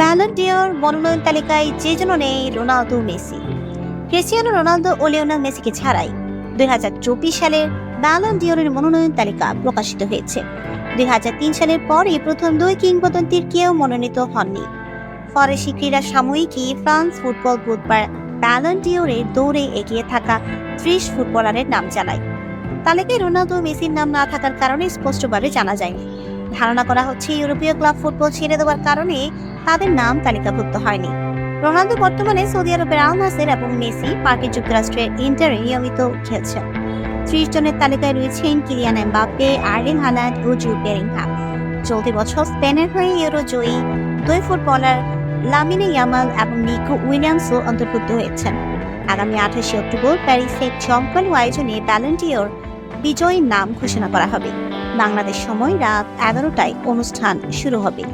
Ballon d'Or মনোনয়ন তালিকায় যে জন্য নেই রোনালদো মেসি। ক্রিস্টিয়ানো রোনালদো ও লিওনেল মেসিকে ছাড়াই দুই হাজার চব্বিশ সালের ব্যালন ডিওরের মনোনয়ন তালিকা প্রকাশিত হয়েছে। দুই হাজার তিন সালের পরে প্রথম দুই কিংবদন্তির কেউ মনোনীত হননি। ফরাসি ক্রীড়া সাময়িকী ফ্রান্স ফুটবল বুধবার ব্যালনডিয়রের দৌড়ে এগিয়ে থাকা ত্রিশ ফুটবলারের নাম জানায়। তালিকায় রোনালদো মেসির নাম না থাকার কারণে স্পষ্টভাবে জানা যায়নি। ধারণা করা হচ্ছে ইউরোপীয় ক্লাব ফুটবল ছেড়ে দেওয়ার কারণে তাদের নাম তালিকাভুক্ত হয়নি। রোনালদো বর্তমানে সৌদি আরবের আল নাসের এবং মেসি মার্কিন যুক্তরাষ্ট্রের ইন্টারে নিয়মিত খেলছেন। ত্রিশ জনের তালিকায় রয়েছেন কিলিয়ান এমবাপ্পে, আর্লিং হালান্ড ও জুড বেরিংহাম। চলতি বছর স্পেনের হয়ে ইউরো জয়ী দুই ফুটবলার লামিনে ইয়ামাল এবং নিকো উইলিয়ামসও অন্তর্ভুক্ত হয়েছেন। আগামী আঠাশে অক্টোবর প্যারিসে জমকালো আয়োজনে ব্যালেন্টিওর বিজয়ীর নাম ঘোষণা করা হবে। বাংলাদেশ সময় রাত এগারোটায় অনুষ্ঠান শুরু হবে।